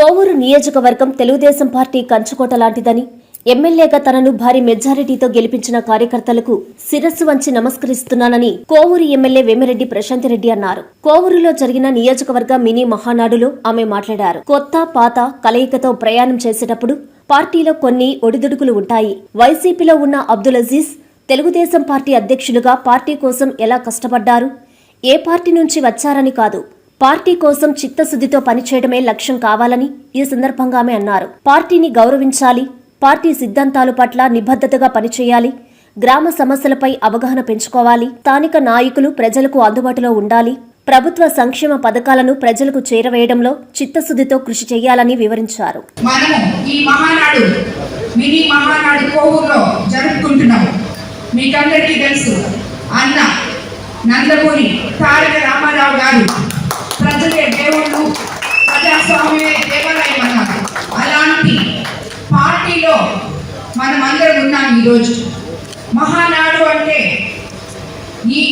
కోవూరు నియోజకవర్గం తెలుగుదేశం పార్టీ కంచుకోట లాంటిదని ఎమ్మెల్యేగా తనను భారీ మెజారిటీతో గెలిపించిన కార్యకర్తలకు శిరస్సు వంచి నమస్కరిస్తున్నానని కోవూరు ఎమ్మెల్యే వేమిరెడ్డి ప్రశాంతిరెడ్డి అన్నారు. కోవూరులో జరిగిన నియోజకవర్గ మినీ మహానాడులో ఆమె మాట్లాడారు. కొత్త పాత కలయికతో ప్రయాణం చేసేటప్పుడు పార్టీలో కొన్ని ఒడిదుడుకులు ఉంటాయి. వైసీపీలో ఉన్న అబ్దుల్ అజీజ్ తెలుగుదేశం పార్టీ అధ్యక్షులుగా పార్టీ కోసం ఎలా కష్టపడ్డారు? ఏ పార్టీ నుంచి వచ్చారని కాదు. పార్టీ కోసం చిత్తశుద్ధితో పనిచేయడమే లక్ష్యం కావాలని ఈ సందర్భంగా ఆమె అన్నారు. పార్టీని గౌరవించాలి పార్టీ సిద్ధాంతాలు పట్ల నిబద్ధతగా పనిచేయాలి గ్రామ సమస్యలపై అవగాహన పెంచుకోవాలి స్థానిక నాయకులు ప్రజలకు అందుబాటులో ఉండాలి ప్రభుత్వ సంక్షేమ పథకాలను ప్రజలకు చేరవేయడంలో చిత్తశుద్ధితో కృషి చేయాలని వివరించారు. మనము ఈ మహానాడు మినీ మహానాడు కోవూరులో మీకందరికీ తెలుసు అన్న నందమూరి తారక రామారావు గారు ప్రజలే దేవుళ్ళు ప్రజాస్వామ్యమే దేవాలయం అన్నారు అలాంటి పార్టీలో మనం అందరం ఉన్నాం ఈరోజు. మహానాడు అంటే ఈ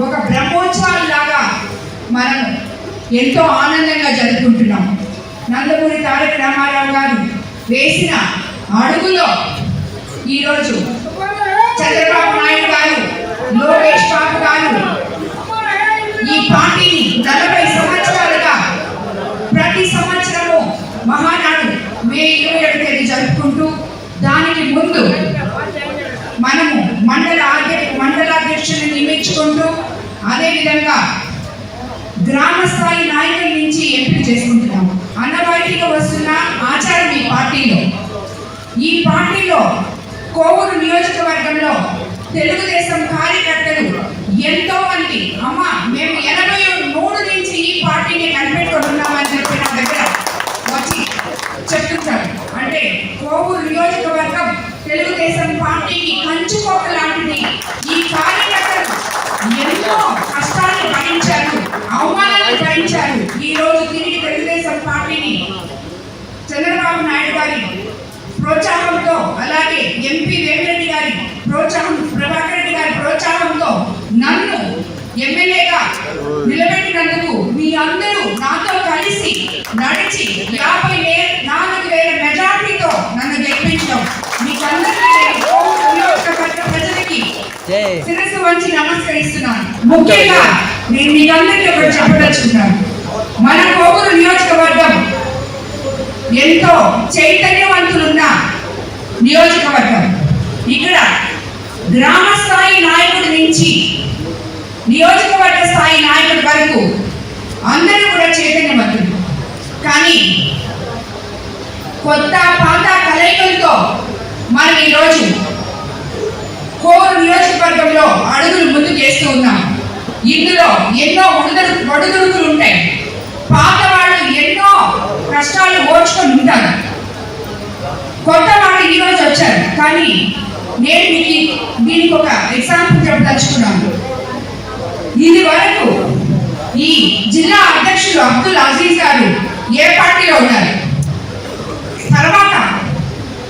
ఒక బ్రహ్మోత్సవాల్లాగా మనం ఎంతో ఆనందంగా జరుపుకుంటున్నాం. నందమూరి తారక రామారావు గారు వేసిన అడుగులో ఈరోజు చంద్రబాబు నాయుడు గారు లోకేష్ బాబు గారు ఈ పార్టీని నలభై సంవత్సరాలుగా ప్రతి సంవత్సరము మహానాడు మే ఇరవై ఏడు తేదీ జరుపుకుంటూ దానికి ముందు మనము మండల అధ్యక్ష మండలాధ్యక్షుని నియమించుకుంటూ అదేవిధంగా గ్రామ స్థాయి నాయకుల నుంచి ఎంపిక చేసుకుంటున్నాము. అన్నవాయితీగా వస్తున్న ఆచారం ఈ పార్టీలో. ఈ పార్టీలో కోవూరు నియోజకవర్గంలో తెలుగుదేశం కార్యకర్తలు ఎంతో మంది అమ్మ మేము ఎనభై మూడు నుంచి ఈ పార్టీని కనిపెట్టుకుంటున్నామని చెప్పి నా దగ్గర వచ్చి చెప్తుంటారు అంటే కోవూరు నియోజకవర్గం తెలుగుదేశం పార్టీకి కంచుకోక లాంటిది ఈ కార్యకర్తలు ఎంతో కష్టాన్ని భరించారు అవమానాన్ని భరించారు. ఈ రోజు తిరిగి తెలుగుదేశం పార్టీని చంద్రబాబు నాయుడు గారి ప్రోత్సాహంతో అలాగే ఎంపీ వేమిరెడ్డి గారి ప్రోత్సాహం ప్రభాకర్ రెడ్డి గారి ప్రోత్సాహంతో నన్ను ఎమ్మెల్యేగా నిలబెట్టినందుకు మీ అందరూ నాతో కలిసి నడిచి యాభై వేల నాలుగు వేల మెజార్టీతో నన్ను గెలిపించడం శిరస్సు వంచి నమస్కరిస్తున్నాను. ముఖ్యంగా నేను మీకందరికీ ఒకటి చెప్పదలుచుకున్నాను. మన కోవూరు నియోజకవర్గం ఎంతో చైతన్యవంతులున్న నియోజకవర్గం. ఇక్కడ గ్రామ స్థాయి నాయకుడి నుంచి నియోజకవర్గ స్థాయి నాయకుడి వరకు అందరూ కూడా చైతన్యవంతులు. కానీ కొత్త పాత కలయికలతో మనం ఈరోజు కోరు నియోజకవర్గంలో అడుగులు ముందుకు వేస్తూ ఉన్నాం. ఇందులో ఎన్నో ఒడుదడు ఒడుదుడుకులు ఉంటాయి. పాత వాళ్ళు ఎన్నో కష్టాలు ఓర్చుకొని ఉంటారు. కొత్త వాళ్ళు ఈరోజు వచ్చారు. కానీ నేను మీకు దీనికి ఒక ఎగ్జాంపుల్ చెప్పదలుచుకున్నాను. ఇది వరకు ఈ జిల్లా అధ్యక్షులు అబ్దుల్ అజీజ్ గారు ఏ పార్టీలో ఉన్నారు? తర్వాత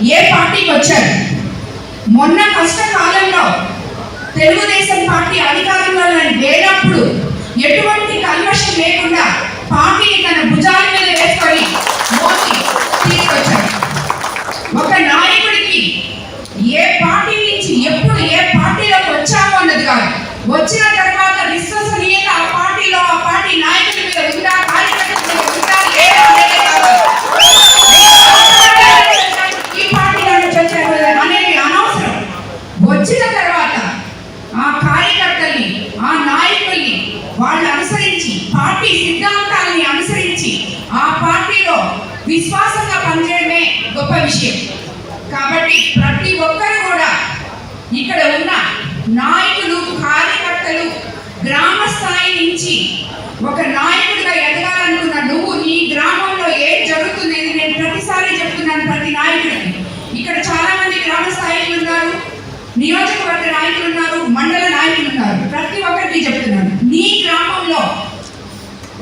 ఏ పార్టీకి వచ్చారు? మొన్న కష్టకాలంలో తెలుగుదేశం పార్టీ అధికారంలో లేనప్పుడు ఎటువంటి కల్మషం లేకుండా పార్టీని తన భుజాల మీద వేసుకొని మోసి తీసుకొచ్చాడు ఒక నాయకుడికి ఏ పార్టీ నుంచి ఎప్పుడు ఏ పార్టీలోకి వచ్చాము అన్నది కాదు వచ్చిన తర్వాత విశ్వసనీయత ఆ పార్టీలో ఆ పార్టీ నాయకుడి మీద ఉందా కార్యకర్తల మీద ఉందా లేదా అనేది కావాలి. ఈ పార్టీలో నుంచి వచ్చారు కదా అనేది అనవసరం వచ్చిన తర్వాత ఆ కార్యకర్తల్ని ఆ నాయకుల్ని వాళ్ళు అనుసరించి పార్టీ సిద్ధాంతాలని అనుసరించి ఆ పార్టీలో విశ్వాసంగా పనిచేయడమే గొప్ప విషయం. కాబట్టి ప్రతి ఒక్కరు కూడా ఇక్కడ ఉన్న నాయకులు కార్యకర్తలు గ్రామ స్థాయి నుంచి ఒక నాయకుడిగా ఎదగాలనుకున్న నువ్వు నీ గ్రామంలో ఏం జరుగుతుంది నేను ప్రతిసారి చెప్తున్నాను ప్రతి నాయకుడికి. ఇక్కడ చాలా మంది గ్రామ స్థాయిలు ఉన్నారు నియోజక నాయకులు ఉన్నారు మండల నాయకులు ఉన్నారు ప్రతి ఒక్కరికి చెప్తున్నాను నీ గ్రామంలో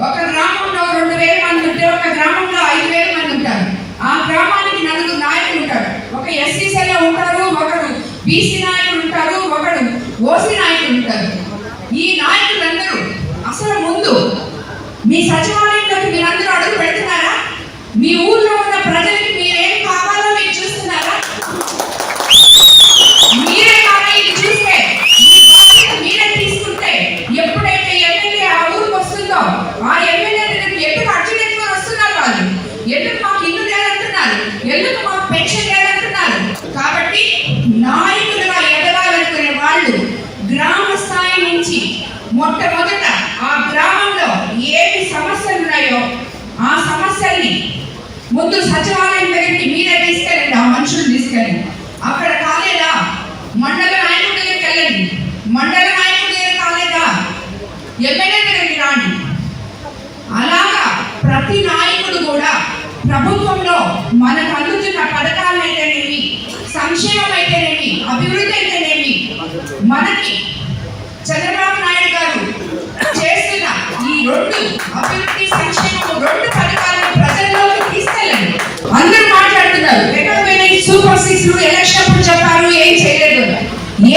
ఒక గ్రామంలో రెండు వేల మంది ఉంటే ఒక గ్రామంలో ఐదు వేల మంది ఉంటారు ఆ గ్రామానికి నలుగురు నాయకులు ఉంటారు ఎస్సీ ఉంటారు ఒకడు బీసీ నాయకులు ఉంటారు ఒకడు ఓసీ నాయకులు ఉంటారు. ఈ నాయకులందరూ అసలు ముందు మీ సచివాలయంలోకి అందరినీ ముందు సచివాలయం దగ్గరికి మీరే తీసుకెళ్ళండి ఆ మనుషులు తీసుకెళ్ళండి. అక్కడ కాలేదా? మండల నాయకుడి దగ్గరికి వెళ్ళండి. మండల నాయకుడి దగ్గర కాలేదా? ఎమ్మెల్యే దగ్గరికి రాండి. అలాగా ప్రతి నాయకుడు కూడా ప్రభుత్వంలో మనకు అందుతున్న పథకాలు అయితేనేమి సంక్షేమం అయితేనేమి అభివృద్ధి అయితేనేమి మనకి చంద్రబాబు నాయుడు గారు చేస్తున్న ఈ రెండు అభివృద్ధి సంక్షేమం రెండు పథకాలు సూపర్ ఎలక్షన్ అప్పుడు చెప్పారు ఏం చేయలేదు.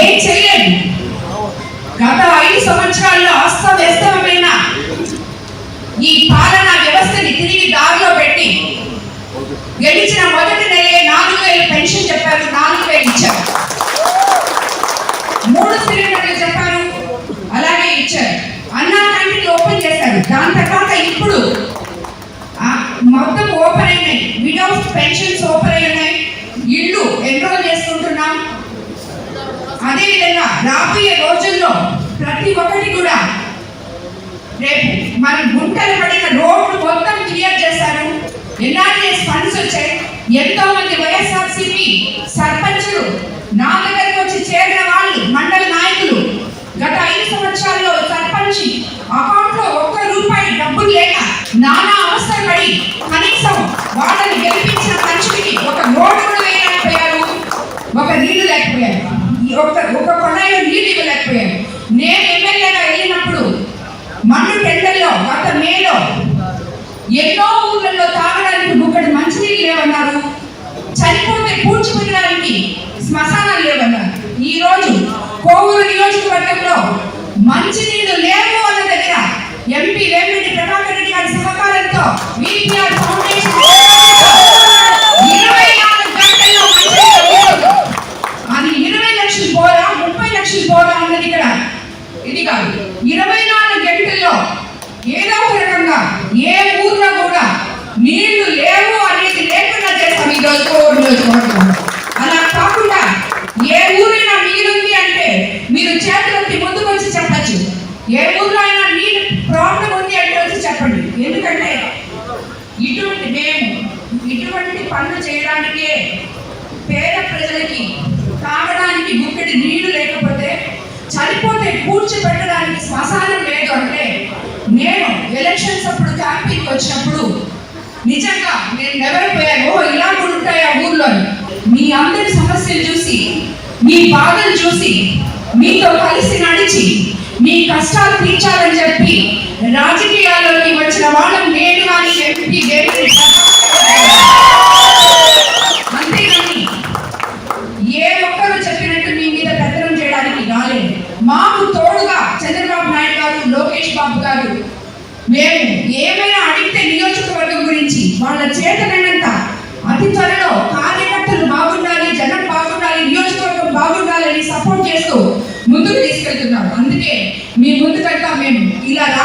ఏం చేయలేదు. గత ఐదు సంవత్సరాల్లో అస్తవ్యస్తమైన ఈ పాలనా వ్యవస్థని తిరిగి దారిలో పెట్టి గెలిచిన మొదటి నెలే నాలుగు వేలు పెన్షన్ చెప్పారు నాలుగు వేలు ఇచ్చారు మూడు సిలిండర్లు చెప్పారు అలాగే ఇచ్చారు అన్నా క్యాంటీన్ ఓపెన్ చేశారు దాని తర్వాత ఇప్పుడు ఆ, మొత్తం ఓపెన్ అయినాయి విడౌస్ పెన్షన్స్ ఓపెన్ అయి ఉన్నాయి ఇల్లు ఎన్రోల్ చేసుకుంటున్నాం అదేవిధంగా రాబోయే రోజుల్లో ప్రతి ఒక్కటి కూడా రేపు మన గుంటలు పడిన రోడ్లు మొత్తం క్లియర్ చేశారు ఎన్ఆర్ఎస్ ఫండ్స్ వచ్చాయి ఎంతో మంది వైఎస్ఆర్సీపీ సర్పంచులు నా దగ్గరకు వచ్చి చేరిన వాళ్ళు మండల నాయకులు గత ఐదు సంవత్సరాల్లో సర్పంచ్ అకౌంట్లో ఒక్క రూపాయి డబ్బులు లేక నానా అవస్థలు పడి కనీసం వాళ్ళని గెలిపించిన మనుషులకి ఒక రోడ్డు కూడా వేయలేకపోయారు ఒక నీళ్ళు లేకపోయారు ఈ ఒక ఒక కొడాయిలో నీళ్ళు ఇవ్వలేకపోయారు నేను ఎమ్మెల్యేగా వెళ్ళినప్పుడు మండు టెండర్లో గత మేలో ఎన్నో ఊళ్ళల్లో తాగడానికి బుక్కడి మంచినీళ్ళు లేవన్నారు. చనిపోతే పూడ్చిపెట్టడానికి శ్మశానాలు లేవన్నారు. ఈ రోజు కోవూరు నియోజకవర్గంలో మంచినీళ్ళు లేవు అన్న దగ్గర ఎంపీ వేమిరెడ్డి ప్రభాకర్ రెడ్డి గారి సహకారంతో వీపీఆర్ ఫౌండేషన్ ఇరవై నాలుగు గంటల్లో మంచినీళ్ళు లేవు. అది ఇరవై లక్షలు పోరా ముప్పై లక్షలు పోరా అన్నది ఇక్కడ ఇది కాదు ఇరవై నాలుగు గంటల్లో ఏదో ఒక రకంగా ఏ ఊర్లో కూడా నీళ్ళు లేవు అనేది లేకుండా చేస్తాం ఈ రోజు కోవిడ్ నియోజకవర్గంలో అలా కాకుండా ఏ ఊరైనా నీరుంది అంటే మీరు చేతులెత్తి ముందుకు వచ్చి చెప్పచ్చు ఏ ఊర్లో అయినా నీళ్ళు ప్రాబ్లం ఉంది అంటే వచ్చి చెప్పండి. ఎందుకంటే ఇటువంటి మేము ఇటువంటి పనులు చేయడానికే పేద ప్రజలకి తాగడానికి గుక్కడి నీళ్ళు లేకపోతే చనిపోతే కూర్చోబెట్టడానికి శ్మశానం లేదు అంటే నేను ఎలక్షన్స్ అప్పుడు క్యాంపింగ్ వచ్చినప్పుడు నిజంగా నేను నెవరైపోయాను ఓ ఇలా కూడా ఉంటాయి ఆ ఊర్లో? మీ అందరి సమస్యలు చూసి మీ బాధలు చూసి మీతో కలిసి నడిచి మీ కష్టాలు తీర్చాలని చెప్పి రాజకీయాల్లోకి వచ్చిన వాళ్ళం నేను కానీ ఎంపీ అంతేగాని ఏ ఒక్కరు చెప్పినట్టు మీ మీద పెత్తనం చేయడానికి రాలేదు మాకు తోడుగా చంద్రబాబు నాయుడు గారు లోకేష్ బాబు గారు మేము ఏమైనా అడిగితే నియోజకవర్గం గురించి వాళ్ళ చేతనైనంత అతి త్వరలో కార్యకర్తలు బాగుండాలి జనం బాగుండాలి నియోజకవర్గం బాగుండాలని సపోర్ట్ చేస్తూ ముందుకు తీసుకెళ్తున్నారు అందుకే మీ ముందు పెడతాం మేము. ఇలా రా